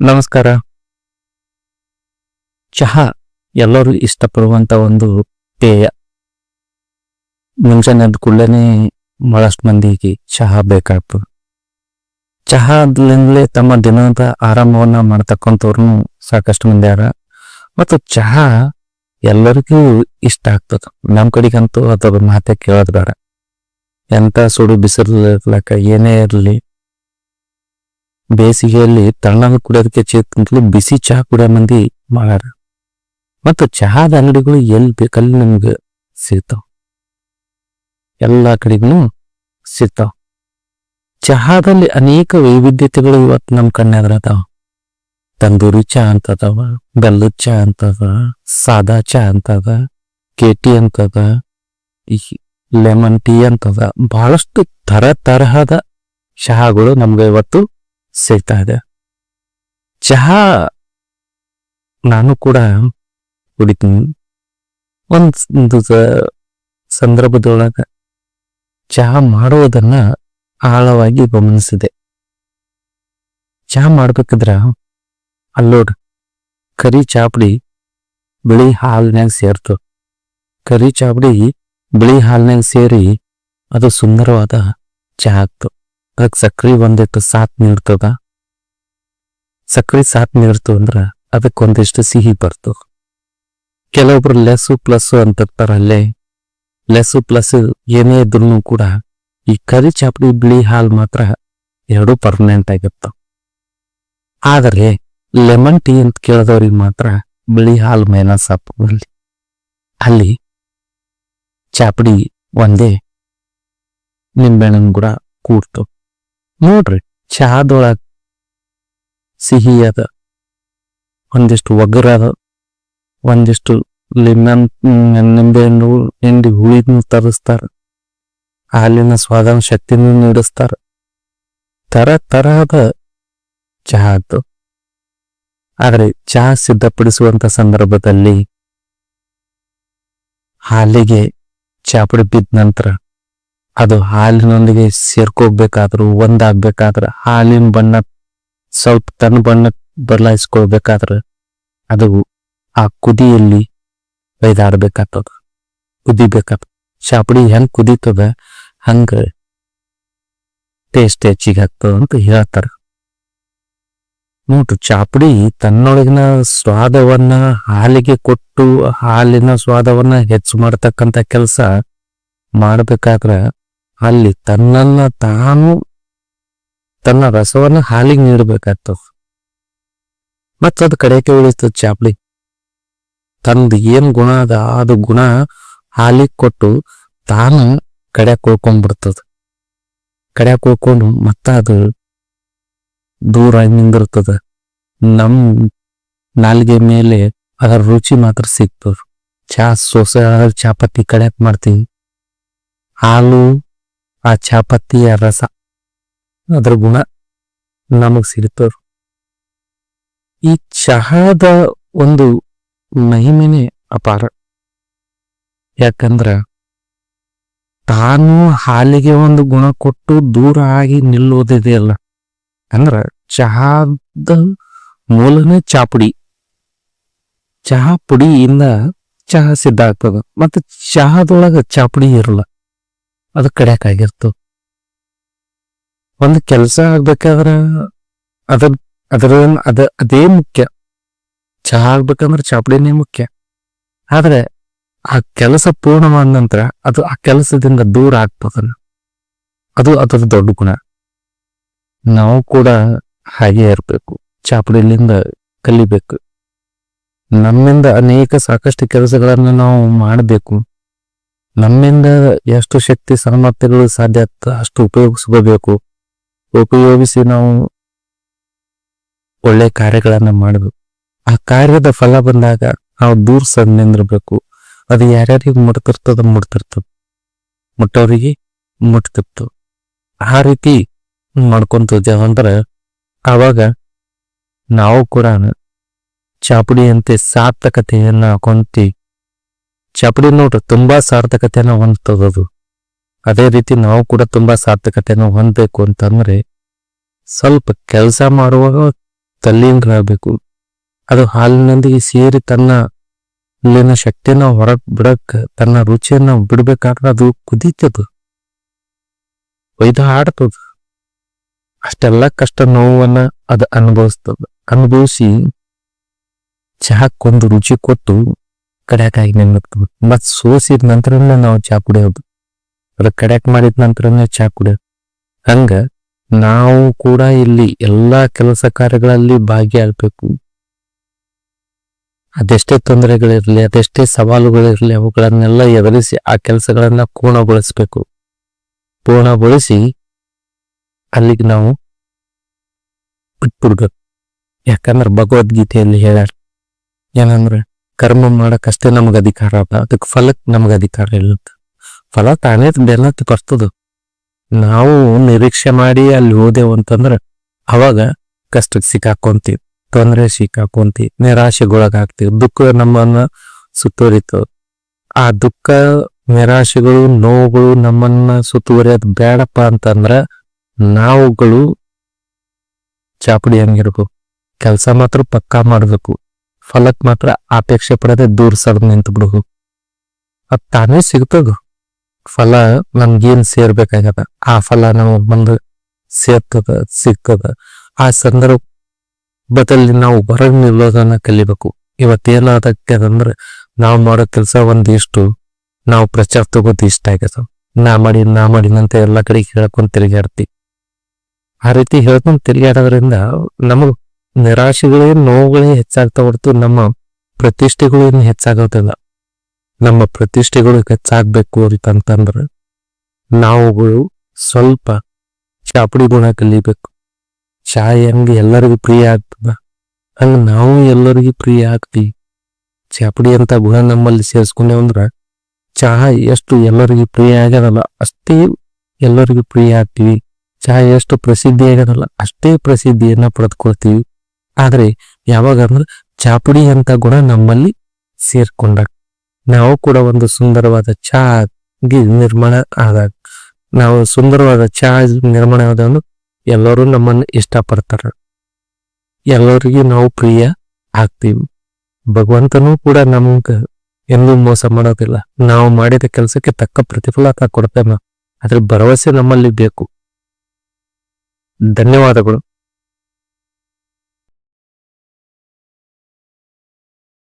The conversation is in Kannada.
ನಮಸ್ಕಾರ. ಚಹಾ ಎಲ್ಲರೂ ಇಷ್ಟಪಡುವಂತ ಒಂದು ಪೇಯ. ಮುಂಜಾನೆ ಅದ ಕೂಡಲೇ ಬಹಳಷ್ಟು ಮಂದಿಗೆ ಚಹಾ ಬೇಕಾಗ್ತದೆ ಚಹಾದಿಂದಲೇ ತಮ್ಮ ದಿನದ ಆರಂಭವನ್ನ ಮಾಡ್ತಕ್ಕಂಥವ್ರು ಸಾಕಷ್ಟು ಮಂದಿ ಯಾರ. ಮತ್ತು ಚಹಾ ಎಲ್ಲರಿಗೂ ಇಷ್ಟ ಆಗ್ತದೆ. ನಮ್ಮ ಕಡೆಗಂತೂ ಅದರ ಮಾತೆ ಕೇಳೋದ್ ಬೇಡ. ಎಂತ ಸುಡು, ಬಿಸಿಲು ಇರ್ಲಕ್ಕ ಏನೇ ಇರಲಿ ಬೇಸಿಗೆಯಲ್ಲಿ ತಣ್ಣಗೆ ಕುಡಿಯೋದಕ್ಕೆ ಚೇತಂತಲೂ ಬಿಸಿ ಚಹಾ ಕುಡಿಯೋ ಮಂದಿ ಮಾಡ್ಯಾರ ಮತ್ತು ಚಹಾದ ಅಂಗಡಿಗಳು ಎಲ್ಲಿ ಬೇಕಲ್ಲಿ ನಮ್ಗೆ ಸಿಗ್ತಾವ. ಎಲ್ಲ ಕಡೆಗೂ ಸಿಗ್ತಾವ. ಚಹಾದಲ್ಲಿ ಅನೇಕ ವೈವಿಧ್ಯತೆಗಳು ಇವತ್ತು ನಮ್ಮ ಕಣ್ಣೆದ್ರ ಅದಾವ. ತಂದೂರಿ ಚಹಾ ಅಂತದವ ಬೆಲ್ಲದ ಚಹಾ ಅಂತದ ಸಾದಾ ಚಹಾ ಅಂತದ ಕೇಟಿ ಅಂತದ ಈ ಲೆಮನ್ ಟೀ ಅಂತದ ಬಹಳಷ್ಟು ತರ ತರಹದ ಚಹಾಗಳು ನಮ್ಗೆ ಇವತ್ತು ಸಿಗ್ತಾ ಇದೆ ಚಹಾ ನಾನು ಕೂಡ ಕುಡಿತೀನಿ. ಒಂದು ಸಂದರ್ಭದೊಳಗೆ ಚಹಾ ಮಾಡುವುದನ್ನ ಆಳವಾಗಿ ಗಮನಿಸಿದೆ. ಚಹಾ ಮಾಡ್ಬೇಕಿದ್ರ ಅಲ್ಲೋಡ್ ಕರಿ ಚಾಪುಡಿ ಬಿಳಿ ಹಾಲಿನ್ಯಾಗ ಸೇರ್ತು. ಕರಿ ಚಾಪುಡಿ ಬಿಳಿ ಹಾಲಿನ್ಯಾಗ ಸೇರಿ ಅದು ಸುಂದರವಾದ ಚಹಾ ಆಗ್ತು. ಅದಕ್ಕೆ ಸಕ್ರಿ ಒಂದಿಟ್ಟು ಸಾತ್ ನೀಡ್ತದ ಸಕ್ರಿ ಸಾತ್ ನೀಡ್ತು ಅಂದ್ರ ಅದಕ್ಕೆ ಒಂದಿಷ್ಟು ಸಿಹಿ ಬರ್ತು. ಕೆಲವೊಬ್ರು ಲೆಸ್ಸು ಪ್ಲಸ್ ಅಂತಿರ್ತಾರ ಅಲ್ಲೇ. ಲೆಸ್ಸು ಪ್ಲಸ್ ಏನೇ ಇದ್ರು ಕೂಡ ಈ ಕರಿ ಚಾಪಡಿ ಬಿಳಿ ಹಾಲು ಮಾತ್ರ ಎರಡೂ ಪರ್ಮನೆಂಟ್ ಆಗಿರ್ತಾವ. ಆದರೆ ಲೆಮನ್ ಟೀ ಅಂತ ಕೇಳಿದವ್ರಿಗೆ ಮಾತ್ರ ಬಿಳಿ ಹಾಲು ಮೈನಸ್ ಅಲ್ಲಿ. ಅಲ್ಲಿ ಚಾಪಡಿ ಒಂದೇ ನಿಂಬೆಹಣ್ಣಿನ ಕೂಡ ಕೂಡ್ತು. ನೋಡ್ರಿ, ಚಹಾದೊಳಗ ಸಿಹಿ ಅದ. ಒಂದಿಷ್ಟು ಒಗ್ಗರ ಅದ. ಒಂದಿಷ್ಟು ಲಿಮನ್ ನಿಂಬೆಹಣ್ಣು, ಹಿಂಡಿ ಹುಳಿನ ತರಿಸ್ತಾರ. ಹಾಲಿನ ಸ್ವಾದ ಶಕ್ತಿನೂ ನೀಡಿಸ್ತಾರ. ತರ ತರಹದ ಚಹಾ ಅದು ಆದರೆ ಚಹಾ ಸಿದ್ಧಪಡಿಸುವಂತ ಸಂದರ್ಭದಲ್ಲಿ ಹಾಲಿಗೆ ಚಾಪಡಿ ಬಿದ್ದ ನಂತರ ಅದು ಹಾಲಿನೊಂದಿಗೆ ಸೇರ್ಕೋಬೇಕಾದ್ರೂ, ಒಂದಾಗಬೇಕಾದ್ರೆ ಹಾಲಿನ ಬಣ್ಣ ಸ್ವಲ್ಪ ತನ್ನ ಬಣ್ಣ ಬದಲಾಯಿಸ್ಕೊಳ್ಬೇಕಾದ್ರೆ ಅದು ಆ ಕುದಿಯಲ್ಲಿ ಬೈದಾಡ್ಬೇಕಾಗ್ತದ ಕುದಿಬೇಕಾಗ್ತದ. ಚಾಪುಡಿ ಹೆಂಗೆ ಕುದೀತದ, ಹಂಗ ಟೇಸ್ಟ್ ಹೆಚ್ಚಿಗೆ ಆಗ್ತದ ಅಂತ ಹೇಳ್ತಾರೆ. ನೋಡ್ರಿ ಚಾಪಡಿ ತನ್ನೊಳಗಿನ ಸ್ವಾದವನ್ನ ಹಾಲಿಗೆ ಕೊಟ್ಟು ಹಾಲಿನ ಸ್ವಾದವನ್ನ ಹೆಚ್ಚು ಮಾಡತಕ್ಕಂತ ಕೆಲಸ ಮಾಡ್ಬೇಕಾದ್ರ ಅಲ್ಲಿ ತನ್ನನ್ನ ತಾನು ತನ್ನ ರಸವನ್ನ ಹಾಲಿಗೆ ನೀಡಬೇಕಾಗ್ತದ. ಮತ್ತದು ಕಡೆಗೆ ಉಳಿಸ್ತದ ಚಾಪ್ಲಿ. ತಂದು ಏನ್ ಗುಣ ಅದ, ಅದು ಗುಣ ಹಾಲಿಗೆ ಕೊಟ್ಟು ತಾನು ಕಡ್ಯಾಕ್ ಉಳ್ಕೊಂಡ್ಬಿಡ್ತದ ಕಡ್ಯಾಕ್ ಉಳ್ಕೊಂಡು ಮತ್ತ ಅದು ದೂರ ನಿಂದಿರ್ತದ. ನಮ್ ನಾಲಿಗೆ ಮೇಲೆ ಅದರ ರುಚಿ ಮಾತ್ರ ಸಿಗ್ತದ. ಚಾ ಸೋಸೆ ಚಾಪತ್ತಿ ಕಡ್ಯಾಕ್ ಮಾಡ್ತೀವಿ. ಹಾಲು ಆ ಚಾಪತ್ತಿಯ ರಸ, ಅದರ ಗುಣ ನಮಗ್ ಸಿಗ್ತದ ಈ ಚಹಾದ ಒಂದು ಮಹಿಮೆನೆ ಅಪಾರ. ಯಾಕಂದ್ರ ತಾನು ಹಾಲಿಗೆ ಒಂದು ಗುಣ ಕೊಟ್ಟು ದೂರ ಆಗಿ ನಿಲ್ಲೋದಿದೆಯಲ್ಲ ಅಂದ್ರ ಚಹಾದ ಮೂಲನೇ ಚಾಪುಡಿ ಚಹಾ ಪುಡಿಯಿಂದ ಚಹಾ ಸಿದ್ಧ ಆಗ್ತದ. ಮತ್ತೆ ಚಹಾದೊಳಗ ಚಾಪುಡಿ ಇರಲ್ಲ. ಅದು ಕಡ್ಯಾಕಾಗಿರ್ತದ ಒಂದು ಕೆಲಸ ಆಗ್ಬೇಕಾದ್ರ ಅದ್ರ ಅದರ ಅದ, ಅದೇ ಮುಖ್ಯ. ಚಹಾ ಆಗ್ಬೇಕಂದ್ರೆ ಚಾಪಡಿನೇ ಮುಖ್ಯ. ಆದ್ರೆ ಆ ಕೆಲಸ ಪೂರ್ಣವಾದ ನಂತರ ಅದು ಆ ಕೆಲಸದಿಂದ ದೂರ ಆಗ್ಬೋದನ್ನು ಅದು ಅದರ ದೊಡ್ಡ ಗುಣ. ನಾವು ಕೂಡ ಹಾಗೆ ಇರಬೇಕು. ಚಾಪಡಿಲಿಂದ ಕಲಿಬೇಕು. ನಮ್ಮಿಂದ ಅನೇಕ ಸಾಕಷ್ಟು ಕೆಲಸಗಳನ್ನು ನಾವು ಮಾಡಬೇಕು. ನಮ್ಮಿಂದ ಎಷ್ಟು ಶಕ್ತಿ ಸಾಮರ್ಥ್ಯಗಳು ಸಾಧ್ಯ ಅಷ್ಟು ಉಪಯೋಗಿಸ್ಕೋಬೇಕು. ಉಪಯೋಗಿಸಿ ನಾವು ಒಳ್ಳೆ ಕಾರ್ಯಗಳನ್ನ ಮಾಡಬೇಕು. ಆ ಕಾರ್ಯದ ಫಲ ಬಂದಾಗ ನಾವು ದೂರ ಸದ್ ಅದು ಯಾರ್ಯಾರಿಗೆ ಮುಟ್ತಿರ್ತದ ಮುಟ್ತಿರ್ತದ. ಮುಟ್ಟವರಿಗೆ ಮುಟ್ತಿತ್ತು. ಆ ರೀತಿ ಮಾಡ್ಕೊಂತ ಅಂದ್ರೆ ಆವಾಗ ನಾವು ಕೂಡ ಚಾಪುಡಿಯಂತೆ ಸಾರ್ಥಕತೆಯನ್ನ ಕೊಂತಿ ಚಾಪುಡಿ ನೋಡ್ರಿ ತುಂಬಾ ಸಾರ್ಥಕತೆಯನ್ನು ಹೊಂದ್ತದದು. ಅದೇ ರೀತಿ ನಾವು ಕೂಡ ತುಂಬಾ ಸಾರ್ಥಕತೆಯನ್ನು ಹೊಂದಬೇಕು ಅಂತಂದ್ರೆ ಸ್ವಲ್ಪ ಕೆಲಸ ಮಾಡುವಾಗ ತಲ್ಲೀನರಾಗಬೇಕು ಅದು ಹಾಲಿನೊಂದಿಗೆ ಸೇರಿ ತನ್ನ ಇಲ್ಲಿನ ಶಕ್ತಿಯನ್ನ ಹೊರಗ್ ಬಿಡಕ್ ತನ್ನ ರುಚಿಯನ್ನ ಬಿಡ್ಬೇಕಾದ್ರೆ ಅದು ಕುದೀತದ. ಒಯ್ದು ಆಡ್ತದ. ಅಷ್ಟೆಲ್ಲ ಕಷ್ಟ ನೋವನ್ನ ಅದು ಅನುಭವಿಸ್ತದ, ಅನುಭವಿಸಿ ಚಹಾಕ್ಕೊಂದು ರುಚಿ ಕೊಟ್ಟು ಕಡ್ಯಾಕಾಗಿ ನೆನ್ಬಿಟ್ಟು ಮತ್ ಸೋಸಿದ ನಂತರನೇ ನಾವು ಚಾ ಕುಡಿಯೋದು. ಅದ್ರ ಕಡ್ಯಾಕ್ ಮಾಡಿದ ನಂತರನೇ ಚಾ ಕುಡಿಯೋದು. ಹಂಗ ನಾವು ಕೂಡ ಇಲ್ಲಿ ಎಲ್ಲಾ ಕೆಲಸ ಕಾರ್ಯಗಳಲ್ಲಿ ಭಾಗಿಯಾಗಬೇಕು. ಅದೆಷ್ಟೇ ತೊಂದರೆಗಳಿರಲಿ, ಅದೆಷ್ಟೇ ಸವಾಲುಗಳಿರಲಿ, ಅವುಗಳನ್ನೆಲ್ಲ ಎದುರಿಸಿ ಆ ಕೆಲಸಗಳನ್ನ ಪೂರ್ಣಗೊಳಿಸಬೇಕು. ಪೂರ್ಣಗೊಳಿಸಿ ಅಲ್ಲಿಗೆ ನಾವು ಬಿಟ್ಬಿಡ್ಬೇಕು. ಯಾಕಂದ್ರೆ ಭಗವದ್ಗೀತೆಯಲ್ಲಿ ಹೇಳ ಏನಂದ್ರೆ ಕರ್ಮ ಮಾಡಕ್ಕಷ್ಟೇ ನಮ್ಗೆ ಅಧಿಕಾರ ಅದ. ಅದಕ್ಕೆ ಫಲಕ್ಕೆ ನಮ್ಗೆ ಅಧಿಕಾರ ಇಲ್ಲ ಫಲ ತಾನೇ ಬೆಲ್ಲ ಬರ್ತದ ನಾವು ನಿರೀಕ್ಷೆ ಮಾಡಿ ಅಲ್ಲಿ ಹೋದೆವು ಅಂತಂದ್ರೆ ಅವಾಗ ಕಷ್ಟಕ್ಕೆ ಸಿಕ್ಕಾಕೊಂತೀವಿ, ತೊಂದರೆ ಸಿಕ್ಕಾಕೊಂತೀವಿ, ನಿರಾಶೆಗೊಳಗಾಗ್ತೀವಿ, ದುಃಖ ನಮ್ಮನ್ನ ಸುತ್ತುವರಿತು ಆ ದುಃಖ, ನಿರಾಶೆಗಳು, ನೋವುಗಳು ನಮ್ಮನ್ನ ಸುತ್ತುವರಿಯೋದು ಬೇಡಪ್ಪ ಅಂತಂದ್ರ ನಾವುಗಳು ಚಾಪಡಿ ಹಂಗಿರ್ಬೇಕು ಕೆಲಸ ಮಾತ್ರ ಪಕ್ಕಾ ಮಾಡ್ಬೇಕು. ಫಲಕ್ ಮಾತ್ರ ಅಪೇಕ್ಷೆ ಪಡದೆ ದೂರ ಸರಿದು ನಿಂತು ಬಿಡು. ಅದ್ ತಾನೇ ಸಿಗ್ತದ? ಫಲ ನಮ್ಗೇನ್ ಸೇರ್ಬೇಕಾಗದ ಆ ಫಲ ನಾವು ಬಂದು ಸೇರ್ತದ, ಸಿಗ್ತದ? ಆ ಸಂದರ್ಭದಲ್ಲಿ ನಾವು ಹೊರಗೆ ನಿಲ್ಲೋದನ್ನ ಕಲಿಬೇಕು. ಇವತ್ತೇನಾದಕ್ಕೆ ಅಂದ್ರೆ ನಾವು ಮಾಡೋ ಕೆಲಸ ಒಂದಿಷ್ಟು, ನಾವು ಪ್ರಚಾರ ತಗೋದು ಇಷ್ಟ ಆಗ್ಯದ. ನಾ ಮಾಡಿ, ನಾ ಮಾಡಿನಂತ ಎಲ್ಲ ಕಡೆ ಹೇಳ್ಕೊಂಡು ತಿರುಗಾಡ್ತಿ ಆ ರೀತಿ ಹೇಳ್ಕೊಂಡ್ ತಿರುಗಾಡೋದ್ರಿಂದ ನಮಗ್ ನಿರಾಶೆಗಳೇ ನೋವುಗಳೇ ಹೆಚ್ಚಾಗ್ತಾ ಹೊರತು ನಮ್ಮ ಪ್ರತಿಷ್ಠೆಗಳು ಏನು ಹೆಚ್ಚಾಗೋದಿಲ್ಲ. ನಮ್ಮ ಪ್ರತಿಷ್ಠೆಗಳು ಹೆಚ್ಚಾಗಬೇಕು ಅಂತಂದ್ರೆ ನಾವುಗಳು ಸ್ವಲ್ಪ ಚಾಪಡಿ ಗುಣ ಕಲಿಬೇಕು. ಚಾ ಹೆಂಗೆ ಎಲ್ಲರಿಗೂ ಪ್ರಿಯ ಆಗ್ತದ. ಹಂಗೆ ನಾವು ಎಲ್ಲರಿಗೂ ಪ್ರಿಯ ಆಗ್ತೀವಿ. ಚಾಪಡಿ ಅಂತ ಗುಣ ನಮ್ಮಲ್ಲಿ ಸೇರಿಸ್ಕೊಂಡೇವ್ ಅಂದ್ರೆ ಚಹಾ ಎಷ್ಟು ಎಲ್ಲರಿಗೂ ಪ್ರಿಯ ಆಗ್ಯದಲ್ಲ ಅಷ್ಟೇ ಎಲ್ಲರಿಗೂ ಪ್ರಿಯ ಆಗ್ತೀವಿ. ಚಹಾ ಎಷ್ಟು ಪ್ರಸಿದ್ಧಿ ಆಗ್ಯದಲ್ಲ ಅಷ್ಟೇ ಪ್ರಸಿದ್ಧಿಯನ್ನ ಪಡೆದುಕೊಳ್ತೀವಿ. ಆದ್ರೆ ಯಾವಾಗ ಅಂದ್ರೆ ಚಾಪುಡಿ ಅಂತ ಗುಣ ನಮ್ಮಲ್ಲಿ ಸೇರ್ಕೊಂಡಾಗ ನಾವು ಕೂಡ ಒಂದು ಸುಂದರವಾದ ಚಾ ನಿರ್ಮಾಣ ಆದಾಗ ನಾವು ಸುಂದರವಾದ ಚಾ ನಿರ್ಮಾಣ ಆದವನು ಎಲ್ಲರೂ ನಮ್ಮನ್ನು ಇಷ್ಟಪಡ್ತಾರ. ಎಲ್ಲರಿಗೂ ನಾವು ಪ್ರಿಯ ಆಗ್ತೀವಿ. ಭಗವಂತನೂ ಕೂಡ ನಮ್ಗೆ ಎಂದೂ ಮೋಸ ಮಾಡೋದಿಲ್ಲ. ನಾವು ಮಾಡಿದ ಕೆಲಸಕ್ಕೆ ತಕ್ಕ ಪ್ರತಿಫಲ ಕೊಡ್ತೇವೆ ಅದ್ರ ಭರವಸೆ ನಮ್ಮಲ್ಲಿ ಬೇಕು. ಧನ್ಯವಾದಗಳು.